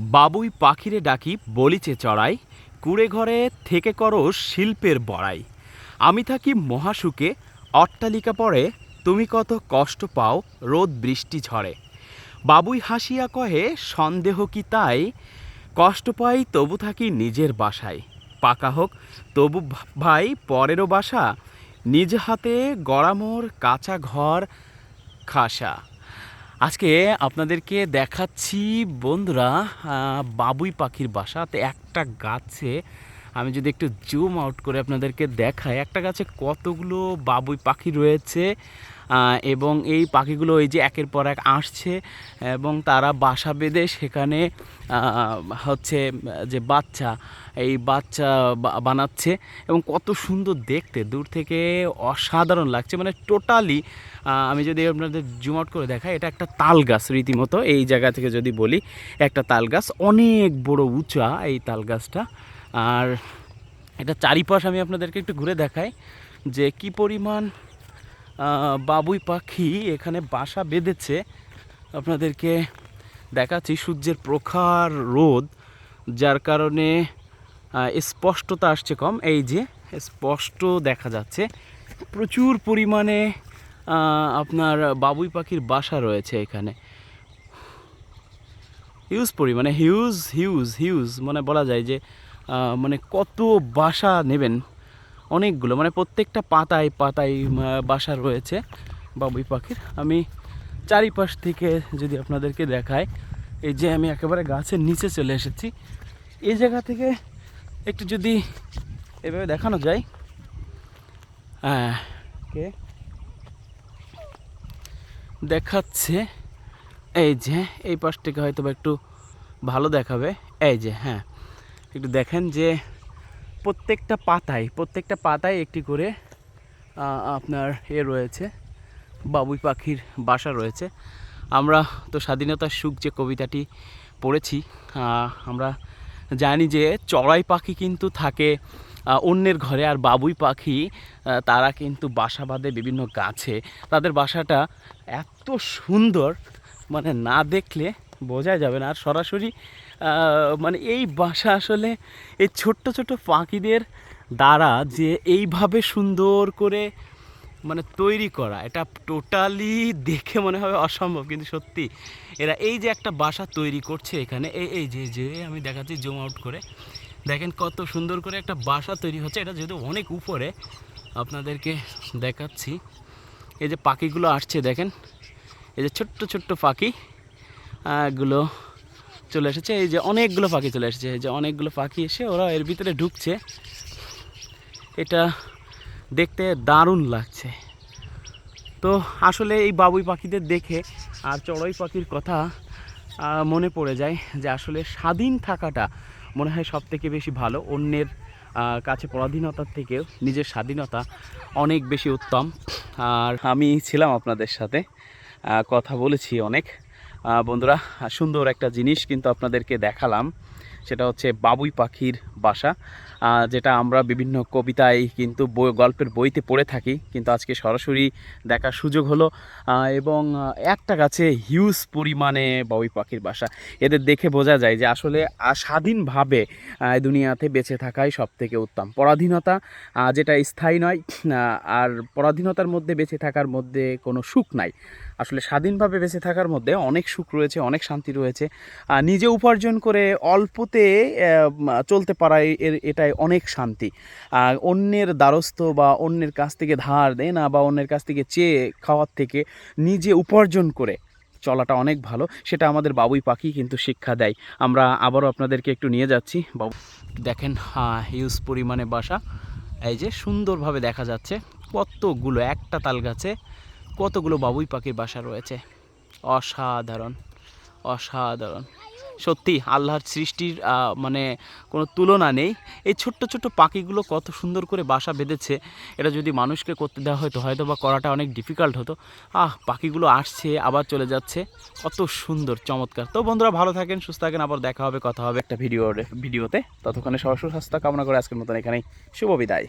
বাবুই পাখিরে ডাকি বলিছে চড়াই, কুড়ে ঘরে থেকে করো শিল্পের বড়াই। আমি থাকি মহাসুখে, অট্টালিকা পড়ে, তুমি কত কষ্ট পাও, রোদ বৃষ্টি ঝড়ে। বাবুই হাসিয়া কহে, সন্দেহ কি তাই? কষ্ট পাই, তবু থাকি নিজের বাসায়। পাকা হোক, তবু ভাই, পরেরও বাসা। নিজ হাতে গড়ামোর কাঁচা ঘর, খাসা। আজকে আপনাদেরকে দেখাচ্ছি বন্ধুরা বাবুই পাখির বাসা। তো একটা গাছে আমি যদি একটু জুম আউট করে আপনাদেরকে দেখাই, একটা গাছে কতগুলো বাবুই পাখি রয়েছে এবং এই পাখিগুলো এই যে একের পর এক আসছে, এবং তারা বাসা বেঁধে সেখানে হচ্ছে যে বাচ্চা, এই বাচ্চা বানাচ্ছে, এবং কত সুন্দর দেখতে। দূর থেকে অসাধারণ লাগছে মানে টোটালি আমি যদি আপনাদের জুম আউট করে দেখাই, এটা একটা তাল গাছ রীতিমতো, এই জায়গা থেকে যদি বলি, একটা তাল গাছ অনেক বড় উঁচা, এই তাল গাছটা। আর এটা চারিপাশ আমি আপনাদেরকে একটু ঘুরে দেখাই যে কি পরিমাণ বাবুই পাখি এখানে বাসা বেঁধেছে। আপনাদেরকে দেখাচ্ছি সূর্যের প্রখর রোদ, যার কারণে স্পষ্টতা আসছে কম। এই যে স্পষ্ট দেখা যাচ্ছে, প্রচুর পরিমাণে আপনার বাবুই পাখির বাসা রয়েছে এখানে। হিউজ পরিমাণে হিউজ হিউজ হিউজ মানে বলা যায় যে মানে কত বাসা নেবেন? অনেকগুলো মানে প্রত্যেকটা পাতায় পাতায় বাসা রয়েছে বাবুই পাখির। আমি চারিপাশ থেকে যদি আপনাদেরকে দেখাই, এই যে আমি একেবারে গাছের নিচে চলে এসেছি। এই জায়গা থেকে একটু যদি এভাবে দেখানো যায়। হ্যাঁ কে? দেখাচ্ছে, এই যে, এই পাশ থেকে হয়তো একটু ভালো দেখাবে। এই যে হ্যাঁ। একটু দেখেন যে প্রত্যেকটা পাতায় প্রত্যেকটা পাতায় একটি করে আপনার এ রয়েছে, বাবুই পাখির বাসা রয়েছে। আমরা তো স্বাধীনতার সুখ যে কবিতাটি পড়েছি আমরা জানি যে চড়াই পাখি কিন্তু থাকে অন্যের ঘরে, আর বাবুই পাখি তারা কিন্তু বাসা বাঁধে বিভিন্ন গাছে। তাদের বাসাটা এত সুন্দর মানে না দেখলে বোঝা যাবে না। আর সরাসরি মানে এই বাসা আসলে এই ছোট্ট ছোট্ট পাখিদের দ্বারা যে এইভাবে সুন্দর করে মানে তৈরি করা, এটা টোটালি দেখে মনে হবে অসম্ভব। কিন্তু সত্যি, এরা এই যে একটা বাসা তৈরি করছে এখানে এই এই যে যে, আমি দেখাচ্ছি জুম আউট করে। দেখেন কত সুন্দর করে একটা বাসা তৈরি হচ্ছে। এটা যেহেতু অনেক উপরে, আপনাদেরকে দেখাচ্ছি। এই যে পাখিগুলো আসছে, দেখেন। এই যে ছোট্ট ছোট্ট পাখি গুলো চলে এসেছে। এই যে অনেকগুলো পাখি চলে এসেছে। এই যে অনেকগুলো পাখি এসে ওরা এর ভিতরে ঢুকছে। এটা দেখতে দারুণ লাগছে। তো আসলে এই বাবুই পাখিদের দেখে আর চড়াই পাখির কথা মনে পড়ে যায় যে আসলে স্বাধীন থাকাটা মনে হয় সব থেকে বেশি ভালো। অন্যের কাছে পরাধীনতার থেকেও নিজের স্বাধীনতা অনেক বেশি উত্তম। আর আমি ছিলাম আপনাদের সাথে কথা বলেছি অনেক। বন্ধুরা সুন্দর একটা জিনিস কিন্তু আপনাদেরকে দেখালাম। সেটা হচ্ছে বাবুই পাখির বাসা। যেটা আমরা বিভিন্ন কবিতায় কিন্তু বই, গল্পের বইতে পড়ে থাকি। কিন্তু আজকে সরাসরি দেখার সুযোগ হলো এবং একটা গাছে হিউজ পরিমাণে বাবুই পাখির বাসা। এদের দেখে বোঝা যায় যে আসলে স্বাধীনভাবে দুনিয়াতে বেঁচে থাকাই সব থেকে উত্তম। পরাধীনতা যেটা স্থায়ী নয় আর পরাধীনতার মধ্যে বেঁচে থাকার মধ্যে কোনো সুখ নাই। আসলে স্বাধীনভাবে বেঁচে থাকার মধ্যে অনেক সুখ রয়েছে, অনেক শান্তি রয়েছে। নিজে উপার্জন করে অল্পতে চলতে পারাই এর এটাই অনেক শান্তি। অন্যের দ্বারস্থ বা অন্যের কাছ থেকে ধার দেয় না বা অন্যের কাছ থেকে চেয়ে খাওয়ার থেকে নিজে উপার্জন করে চলাটা অনেক ভালো। সেটা আমাদের বাবুই পাখি কিন্তু শিক্ষা দেয়। আমরা আবারও আপনাদেরকে একটু নিয়ে যাচ্ছি। বাবু, দেখেন হ্যাঁ হিউজ পরিমাণে বাসা। এই যে সুন্দরভাবে দেখা যাচ্ছে কতগুলো, একটা তাল গাছে কতগুলো বাবুই পাখির বাসা রয়েছে। অসাধারণ অসাধারণ। সত্যি আল্লাহর সৃষ্টির মানে কোনো তুলনা নেই। এই ছোট্ট ছোট্ট পাখিগুলো কত সুন্দর করে বাসা বেঁধেছে। এটা যদি মানুষকে করতে দেওয়া হতো হয়তো বা করাটা অনেক ডিফিকাল্ট হতো। আহ, পাখিগুলো আসছে, আবার চলে যাচ্ছে। কত সুন্দর, চমৎকার। তো বন্ধুরা, ভালো থাকেন, সুস্থ থাকেন। আবার দেখা হবে, কথা হবে একটা ভিডিও ভিডিওতে। ততক্ষণে সবার সুস্বাস্থ্য কামনা করে আজকের মতন এখানেই। শুভ বিদায়।